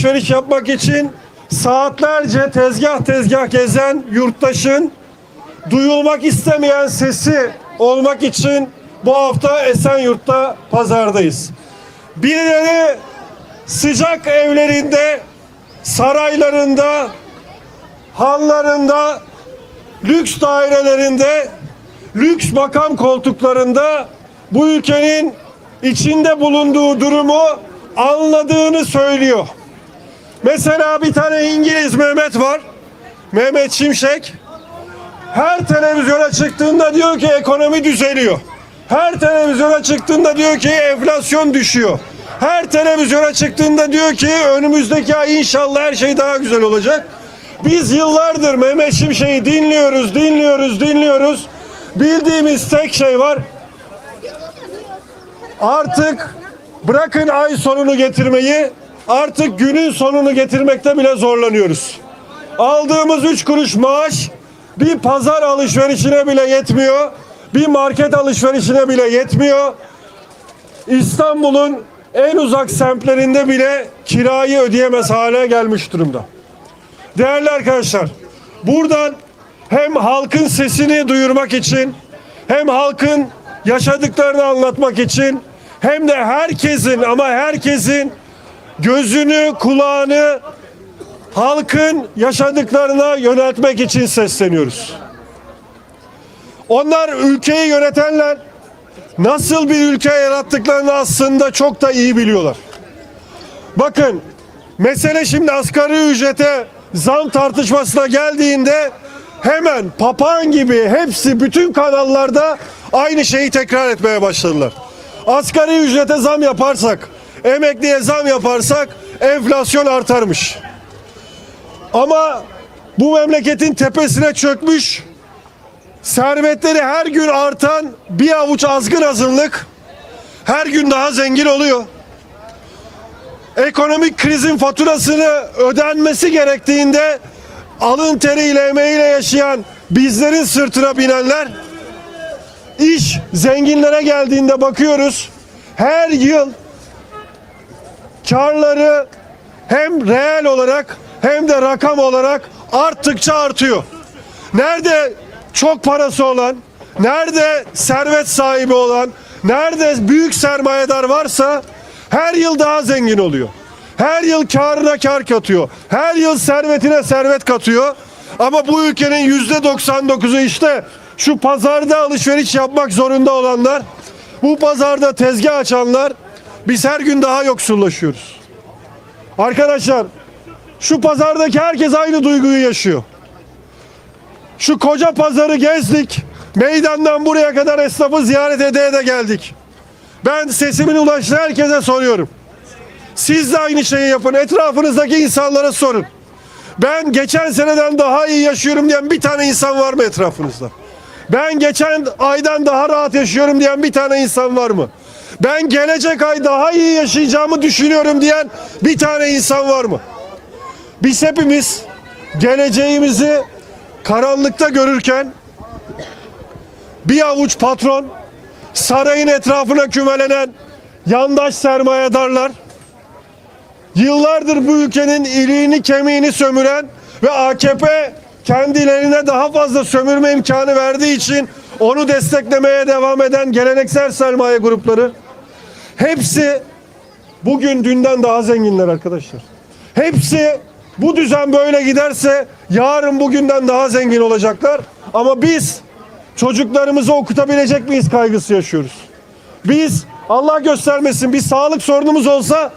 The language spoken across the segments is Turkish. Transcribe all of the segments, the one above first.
alışveriş yapmak için saatlerce tezgah tezgah gezen yurttaşın duyulmak istemeyen sesi olmak için bu hafta Esenyurt'ta pazardayız. Birileri sıcak evlerinde, saraylarında, hanlarında, lüks dairelerinde, lüks makam koltuklarında bu ülkenin içinde bulunduğu durumu anladığını söylüyor. Mesela bir tane İngiliz Mehmet var. Mehmet Şimşek. Her televizyona çıktığında diyor ki ekonomi düzeliyor. Her televizyona çıktığında diyor ki enflasyon düşüyor. Her televizyona çıktığında diyor ki önümüzdeki ay inşallah her şey daha güzel olacak. Biz yıllardır Mehmet Şimşek'i dinliyoruz, dinliyoruz, dinliyoruz. Bildiğimiz tek şey var. Artık bırakın ay sonunu getirmeyi, artık günün sonunu getirmekte bile zorlanıyoruz. Aldığımız üç kuruş maaş bir pazar alışverişine bile yetmiyor. Bir market alışverişine bile yetmiyor. İstanbul'un en uzak semtlerinde bile kirayı ödeyemez hale gelmiş durumda. Değerli arkadaşlar, buradan hem halkın sesini duyurmak için hem halkın yaşadıklarını anlatmak için hem de herkesin ama herkesin gözünü, kulağını halkın yaşadıklarına yöneltmek için sesleniyoruz. Onlar ülkeyi yönetenler nasıl bir ülke yarattıklarını aslında çok da iyi biliyorlar. Bakın mesele şimdi asgari ücrete zam tartışmasına geldiğinde hemen papağan gibi hepsi bütün kanallarda aynı şeyi tekrar etmeye başladılar. Asgari ücrete zam yaparsak, emekliye zam yaparsak enflasyon artarmış. Ama bu memleketin tepesine çökmüş, servetleri her gün artan bir avuç azgın azınlık her gün daha zengin oluyor. Ekonomik krizin faturasını ödenmesi gerektiğinde alın teriyle emeğiyle yaşayan bizlerin sırtına binenler iş zenginlere geldiğinde bakıyoruz her yıl karları hem reel olarak hem de rakam olarak arttıkça artıyor. Nerede çok parası olan, nerede servet sahibi olan, nerede büyük sermayedar varsa her yıl daha zengin oluyor. Her yıl karına kar katıyor. Her yıl servetine servet katıyor. Ama bu ülkenin yüzde 99'u işte şu pazarda alışveriş yapmak zorunda olanlar, bu pazarda tezgah açanlar biz her gün daha yoksullaşıyoruz. Arkadaşlar şu pazardaki herkes aynı duyguyu yaşıyor. Şu koca pazarı gezdik. Meydandan buraya kadar esnafı ziyaret edeye de geldik. Ben sesimin ulaştığı herkese soruyorum. Siz de aynı şeyi yapın. Etrafınızdaki insanlara sorun. Ben geçen seneden daha iyi yaşıyorum diyen bir tane insan var mı etrafınızda? Ben geçen aydan daha rahat yaşıyorum diyen bir tane insan var mı? Ben gelecek ay daha iyi yaşayacağımı düşünüyorum diyen bir tane insan var mı? Biz hepimiz geleceğimizi karanlıkta görürken bir avuç patron, sarayın etrafına kümelenen yandaş sermayedarlar, yıllardır bu ülkenin iliğini kemiğini sömüren ve AKP kendilerine daha fazla sömürme imkanı verdiği için onu desteklemeye devam eden geleneksel sermaye grupları hepsi bugün dünden daha zenginler arkadaşlar. Hepsi bu düzen böyle giderse yarın bugünden daha zengin olacaklar. Ama biz çocuklarımızı okutabilecek miyiz kaygısı yaşıyoruz. Biz Allah göstermesin bir sağlık sorunumuz olsa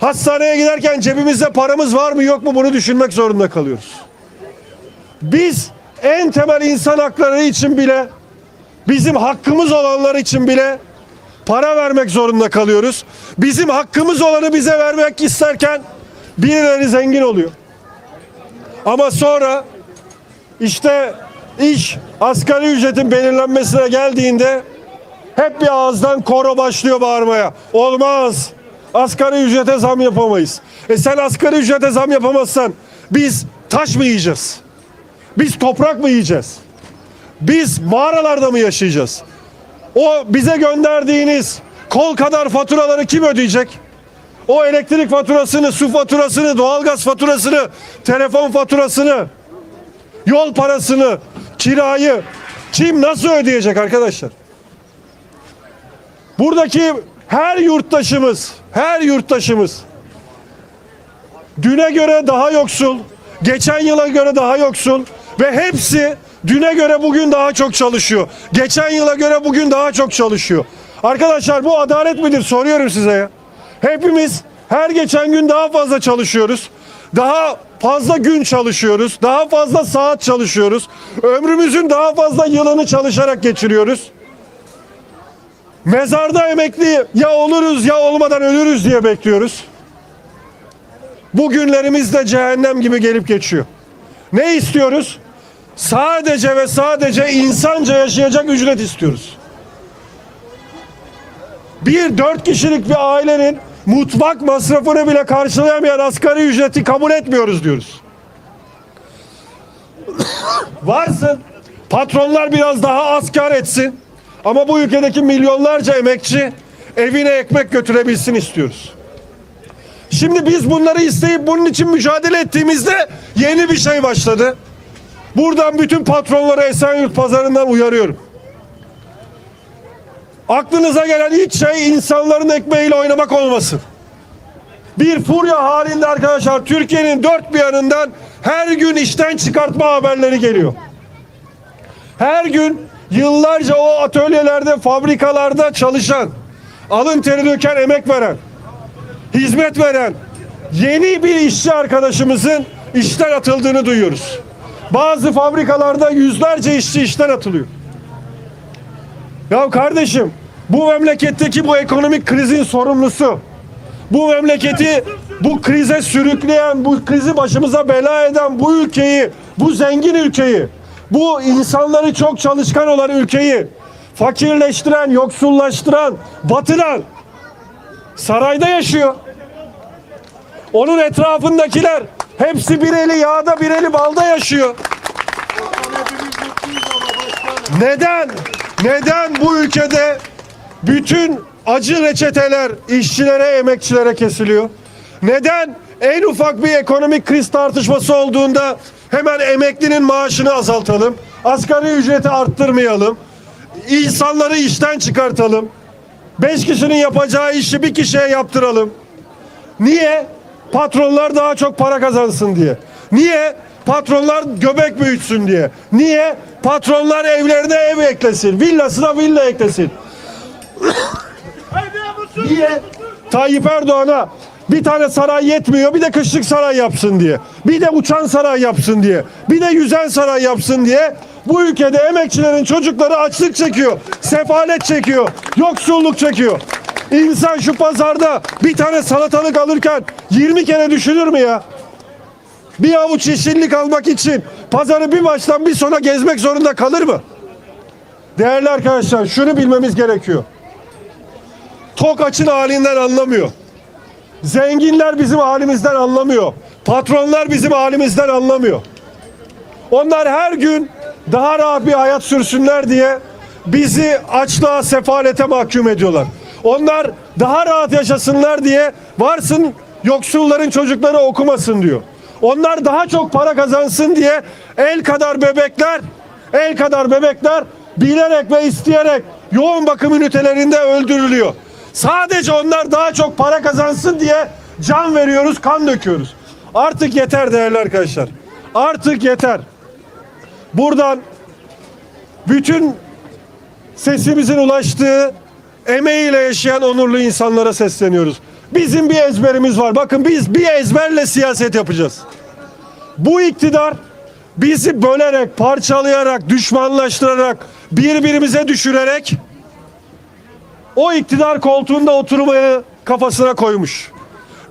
hastaneye giderken cebimizde paramız var mı yok mu bunu düşünmek zorunda kalıyoruz. Biz en temel insan hakları için bile bizim hakkımız olanlar için bile para vermek zorunda kalıyoruz. Bizim hakkımız olanı bize vermek isterken birileri zengin oluyor. Ama sonra işte iş asgari ücretin belirlenmesine geldiğinde hep bir ağızdan koro başlıyor bağırmaya. Olmaz. Asgari ücrete zam yapamayız. E sen asgari ücrete zam yapamazsan biz taş mı yiyeceğiz? Biz toprak mı yiyeceğiz? Biz mağaralarda mı yaşayacağız? O bize gönderdiğiniz kol kadar faturaları kim ödeyecek? O elektrik faturasını, su faturasını, doğalgaz faturasını, telefon faturasını, yol parasını, kirayı kim nasıl ödeyecek arkadaşlar? Buradaki her yurttaşımız, her yurttaşımız düne göre daha yoksul, geçen yıla göre daha yoksul ve hepsi düne göre bugün daha çok çalışıyor. Geçen yıla göre bugün daha çok çalışıyor. Arkadaşlar bu adalet midir soruyorum size ya. Hepimiz her geçen gün daha fazla çalışıyoruz. Daha fazla gün çalışıyoruz. Daha fazla saat çalışıyoruz. Ömrümüzün daha fazla yılını çalışarak geçiriyoruz. Mezarda emekli ya oluruz ya olmadan ölürüz diye bekliyoruz. Bu günlerimiz de cehennem gibi gelip geçiyor. Ne istiyoruz? Sadece ve sadece insanca yaşayacak ücret istiyoruz. Bir dört kişilik bir ailenin mutfak masrafını bile karşılayamayan asgari ücreti kabul etmiyoruz diyoruz. Varsın patronlar biraz daha az etsin ama bu ülkedeki milyonlarca emekçi evine ekmek götürebilsin istiyoruz. Şimdi biz bunları isteyip bunun için mücadele ettiğimizde yeni bir şey başladı. Buradan bütün patronlara Esenyurt pazarından uyarıyorum. Aklınıza gelen ilk şey insanların ekmeğiyle oynamak olmasın. Bir furya halinde arkadaşlar Türkiye'nin dört bir yanından her gün işten çıkartma haberleri geliyor. Her gün yıllarca o atölyelerde, fabrikalarda çalışan, alın teri döken, emek veren, hizmet veren yeni bir işçi arkadaşımızın işten atıldığını duyuyoruz. Bazı fabrikalarda yüzlerce işçi işten atılıyor. Ya kardeşim bu memleketteki bu ekonomik krizin sorumlusu bu memleketi bu krize sürükleyen, bu krizi başımıza bela eden bu ülkeyi, bu zengin ülkeyi, bu insanları çok çalışkan olan ülkeyi fakirleştiren, yoksullaştıran, batıran sarayda yaşıyor. Onun etrafındakiler hepsi bir eli yağda bir eli balda yaşıyor. Neden? Neden bu ülkede bütün acı reçeteler işçilere, emekçilere kesiliyor? Neden en ufak bir ekonomik kriz tartışması olduğunda hemen emeklinin maaşını azaltalım, asgari ücreti arttırmayalım, insanları işten çıkartalım, beş kişinin yapacağı işi bir kişiye yaptıralım. Niye? Patronlar daha çok para kazansın diye. Niye? Patronlar göbek büyütsün diye. Niye? Patronlar evlerine ev eklesin. Villasına villa eklesin. Niye? Tayyip Erdoğan'a bir tane saray yetmiyor bir de kışlık saray yapsın diye. Bir de uçan saray yapsın diye. Bir de yüzen saray yapsın diye. Bu ülkede emekçilerin çocukları açlık çekiyor. Sefalet çekiyor. Yoksulluk çekiyor. İnsan şu pazarda bir tane salatalık alırken 20 kere düşünür mü ya? Bir avuç yeşillik almak için pazarı bir baştan bir sona gezmek zorunda kalır mı? Değerli arkadaşlar şunu bilmemiz gerekiyor. Tok açın halinden anlamıyor. Zenginler bizim halimizden anlamıyor. Patronlar bizim halimizden anlamıyor. Onlar her gün daha rahat bir hayat sürsünler diye bizi açlığa, sefalete mahkum ediyorlar. Onlar daha rahat yaşasınlar diye varsın yoksulların çocukları okumasın diyor. Onlar daha çok para kazansın diye el kadar bebekler, el kadar bebekler bilerek ve isteyerek yoğun bakım ünitelerinde öldürülüyor. Sadece onlar daha çok para kazansın diye can veriyoruz, kan döküyoruz. Artık yeter değerli arkadaşlar. Artık yeter. Buradan bütün sesimizin ulaştığı emeğiyle yaşayan onurlu insanlara sesleniyoruz. Bizim bir ezberimiz var. Bakın biz bir ezberle siyaset yapacağız. Bu iktidar bizi bölerek, parçalayarak, düşmanlaştırarak, birbirimize düşürerek o iktidar koltuğunda oturmayı kafasına koymuş.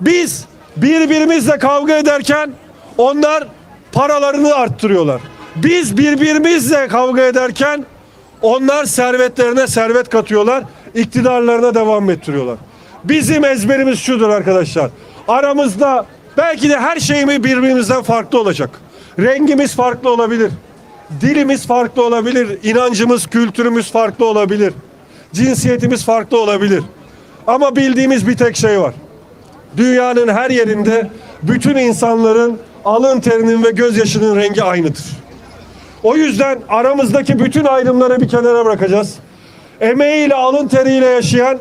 Biz birbirimizle kavga ederken onlar paralarını arttırıyorlar. Biz birbirimizle kavga ederken onlar servetlerine servet katıyorlar, iktidarlarına devam ettiriyorlar. Bizim ezberimiz şudur arkadaşlar. Aramızda belki de her şeyimiz birbirimizden farklı olacak. Rengimiz farklı olabilir. Dilimiz farklı olabilir. inancımız, kültürümüz farklı olabilir. Cinsiyetimiz farklı olabilir. Ama bildiğimiz bir tek şey var. dünyanın her yerinde bütün insanların alın terinin ve gözyaşının rengi aynıdır. O yüzden aramızdaki bütün ayrımları bir kenara bırakacağız. Emeğiyle, alın teriyle yaşayan,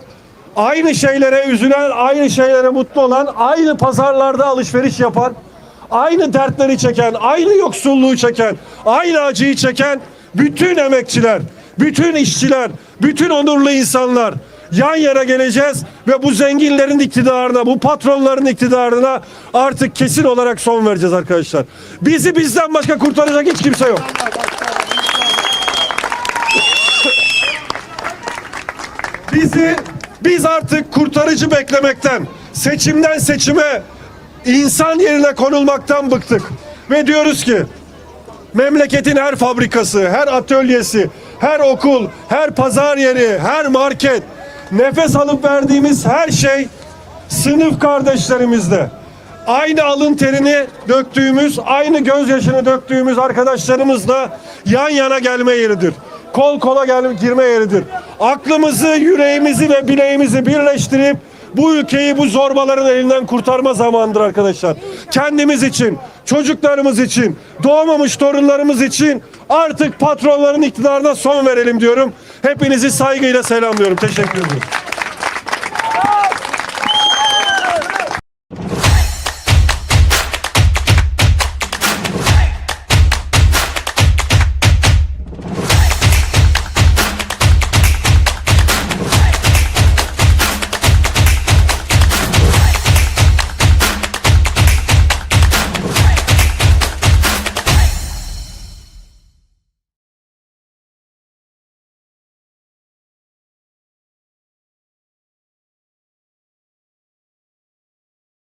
aynı şeylere üzülen, aynı şeylere mutlu olan, aynı pazarlarda alışveriş yapan, aynı dertleri çeken, aynı yoksulluğu çeken, aynı acıyı çeken bütün emekçiler, bütün işçiler, bütün onurlu insanlar yan yana geleceğiz ve bu zenginlerin iktidarına, bu patronların iktidarına artık kesin olarak son vereceğiz arkadaşlar. Bizi bizden başka kurtaracak hiç kimse yok. Bizi biz artık kurtarıcı beklemekten, seçimden seçime insan yerine konulmaktan bıktık. Ve diyoruz ki memleketin her fabrikası, her atölyesi, her okul, her pazar yeri, her market, nefes alıp verdiğimiz her şey sınıf kardeşlerimizde. Aynı alın terini döktüğümüz, aynı gözyaşını döktüğümüz arkadaşlarımızla yan yana gelme yeridir. Kol kola gel girme yeridir. Aklımızı, yüreğimizi ve bileğimizi birleştirip bu ülkeyi bu zorbaların elinden kurtarma zamanıdır arkadaşlar. Kendimiz için, çocuklarımız için, doğmamış torunlarımız için artık patronların iktidarına son verelim diyorum. Hepinizi saygıyla selamlıyorum. Teşekkür ederim.